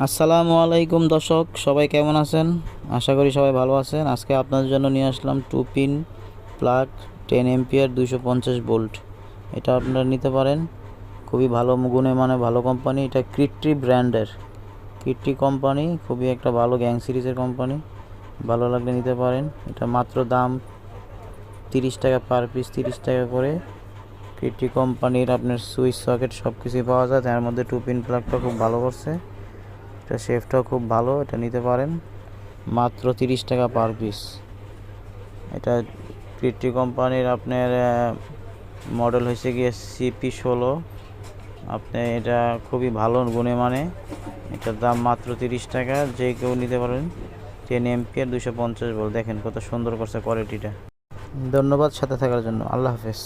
আসসালামু আলাইকুম দর্শক, সবাই কেমন আছেন? আশা করি সবাই ভালো আছেন। আজকে আপনাদের জন্য নিয়ে আসলাম two pin plug ten ampere দুশো পঞ্চাশ ভোল্ট। এটা আপনারা নিতে পারেন। খুবই ভালো গুণে মানে ভালো কোম্পানি এটা কৃত্রি ব্র্যান্ডের। কৃত্রি কোম্পানি খুবই একটা ভালো গ্যাং সিরিজের কোম্পানি ভালো লাগলে নিতে পারেন। এটা মাত্র দাম তিরিশ টাকা পার পিস, তিরিশ টাকা করে। কৃত্রি কোম্পানির আপনার সুইচ সকেট সব কিছুই পাওয়া যায়। তার মধ্যে টু পিন প্লাগটা খুব ভালো করছে। এটা শেফটাও খুব ভালো, এটা নিতে পারেন। মাত্র তিরিশ টাকা পার পিস। এটা কৃত্রি কোম্পানির আপনার মডেল হয়েছে গিয়ে সিপি ষোলো। আপনি এটা খুবই ভালো গুণে মানে। এটার দাম মাত্র তিরিশ টাকা, যে কেউ নিতে পারেন টেন এমপিয়ার দুশো পঞ্চাশ বল দেখেন কত সুন্দর করছে কোয়ালিটিটা ধন্যবাদ সাথে থাকার জন্য। আল্লাহ হাফেজ।